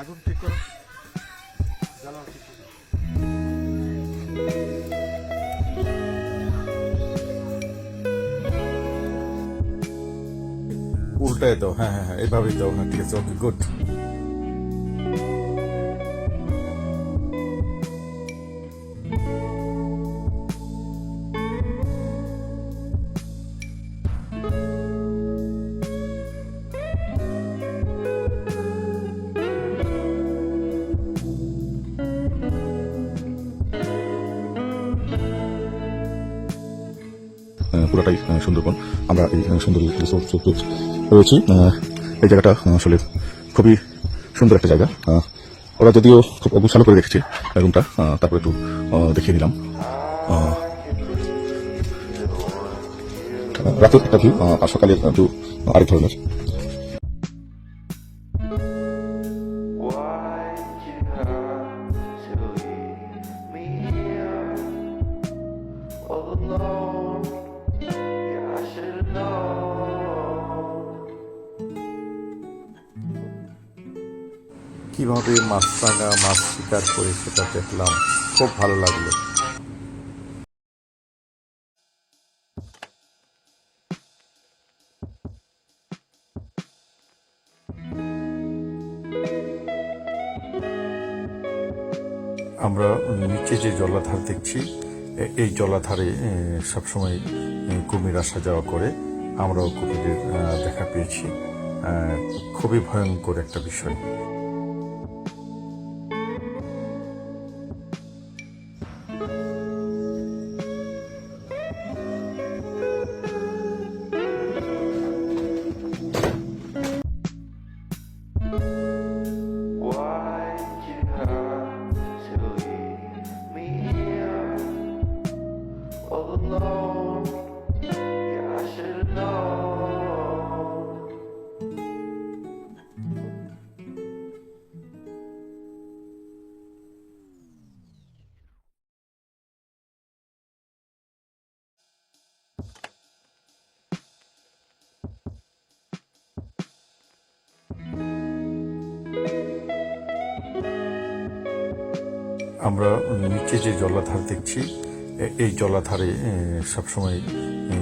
আগুন ঠিক করো। উল্টায় দাও হ্যাঁ হ্যাঁ হ্যাঁ এইভাবেই দাও হ্যাঁ ঠিক আছে ওকে গুড পুরোটাই সুন্দরবন। আমরা এই সুন্দর রয়েছি। এই জায়গাটা আসলে খুবই সুন্দর একটা জায়গা। ওরা যদিও খুব অগুছালো করে রেখেছে রুমটা তারপর একটু দেখিয়ে দিলাম। রাতের একটা ভিউ আর সকালের ভিউ আরেক ধরনের। কীভাবে মাছরাঙা মাছ শিকার করে সেটা দেখলাম। খুব ভালো লাগল। আমরা নিচে যে জলাধার দেখছি এই জলাধারে সবসময় কুমির আসা যাওয়া করে। আমরাও কুমিরের দেখা পেয়েছি। খুবই ভয়ঙ্কর একটা বিষয়। আমরা নিচে যে জলাধার দেখছি এই জলাধারে সবসময়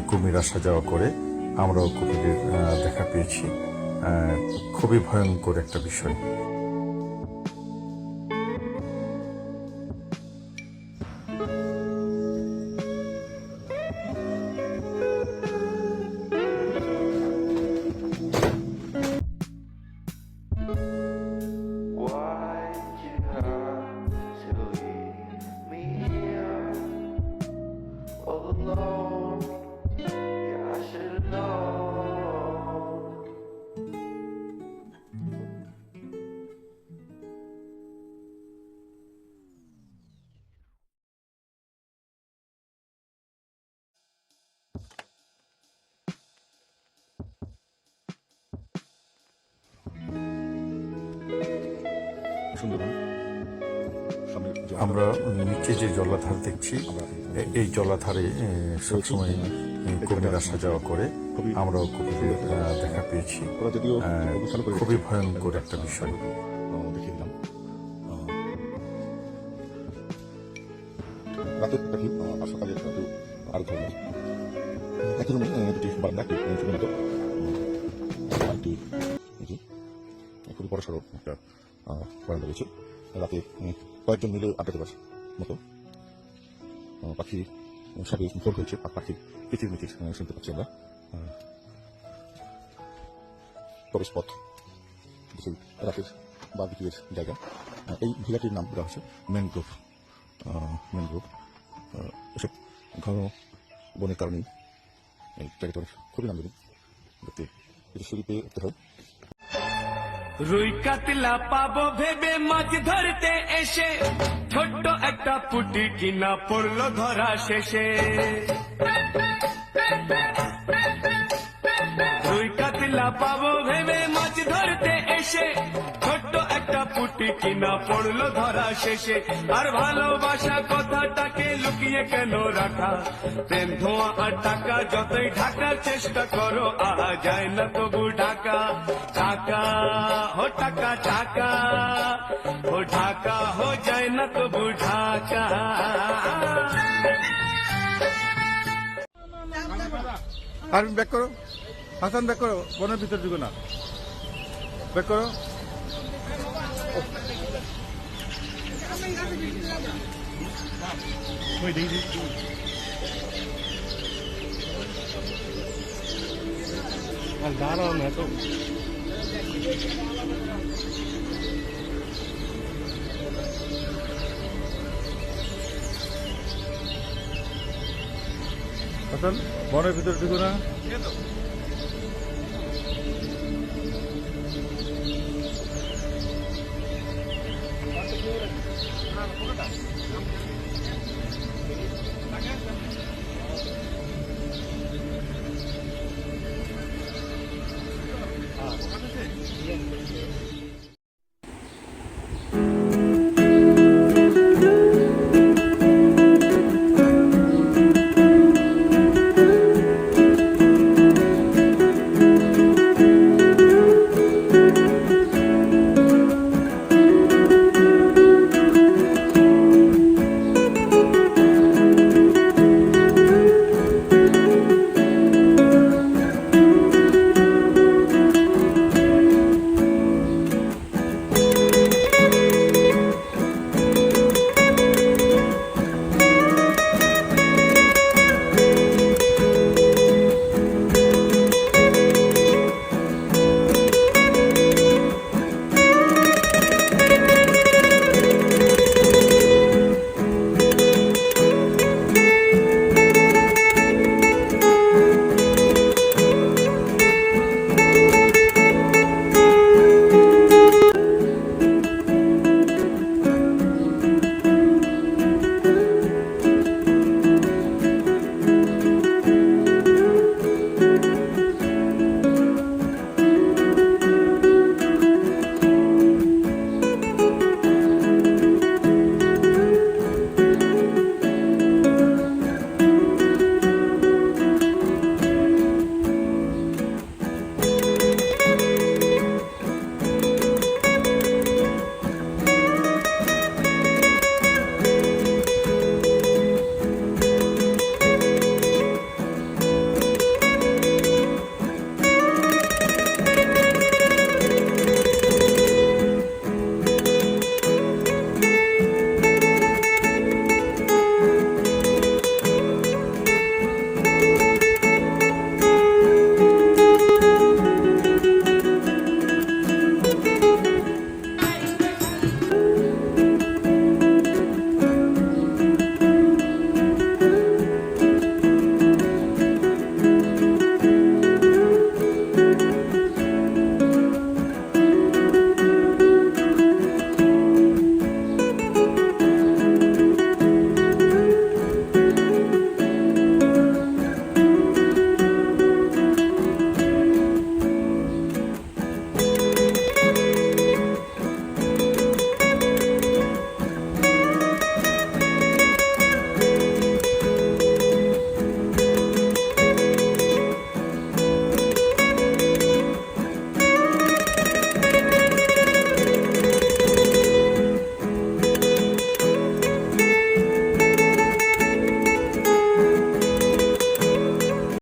কুমির আসা যাওয়া করে। আমরাও কুমিরের দেখা পেয়েছি। খুবই ভয়ঙ্কর একটা বিষয়। সুন্দরবন। আমরা নিচে যে জলাধার দেখছি এই জলাধারে সবসময় এ, কুমির আসা যাওয়া করে। আমরাও আহ, দেখা পেয়েছি। ওরা যদিও আহ, খুবই ভয়ঙ্কর একটা বিষয়। একটা বড় সড়ো একটা বারান্দা রয়েছে রাতে কয়েকজন মিলে আড্ডা দেওয়ার মতো পাখি সবই ভোর হয়েছে, আর পাখির পৃথিবী মিথির শুনতে পাচ্ছি আমরা। প্রবেশ পথ রাতের বারবিকিউয়ের জায়গা। এই ভিলাটির নাম দেওয়া হচ্ছে ম্যানগ্রোভ। ম্যানগ্রোভ এসব ঘন বনের কারণেই এই জায়গাটা খুবই নান্দনিক। দেখতে কিছু সিঁড়ি পেয়ে উঠতে হয়। রুই কাতলা পাবো ভেবে মাছ ধরতে এসে। ছোট্ট একটা পুটি কিনা পড়ল ধরা শেষে। রুই কাতলা পাবো ভেবে মাছ ধরতে এসে। পুটি কিনা পড়ল ধরা শেষে। আর ভালোবাসা কথাটাকে লুকিয়ে কেন রাখা? প্রেম, ধোঁয়া আর টাকা যতই ঢাকার চেষ্টা করো আ যায় না তবু ঢাকা। টাকা হো টাকা টাকা ও ঢাকা, হো যায় না তবু ঢাকা। আরবিন ব্যাক করো। হাসান ব্যাক করো। বনের ভিতর ঢুকো না। ব্যাক করো। ওই দেখি দেখি। আর দাঁড়াও না তো হাসান বনের ভিতর ঢুকো না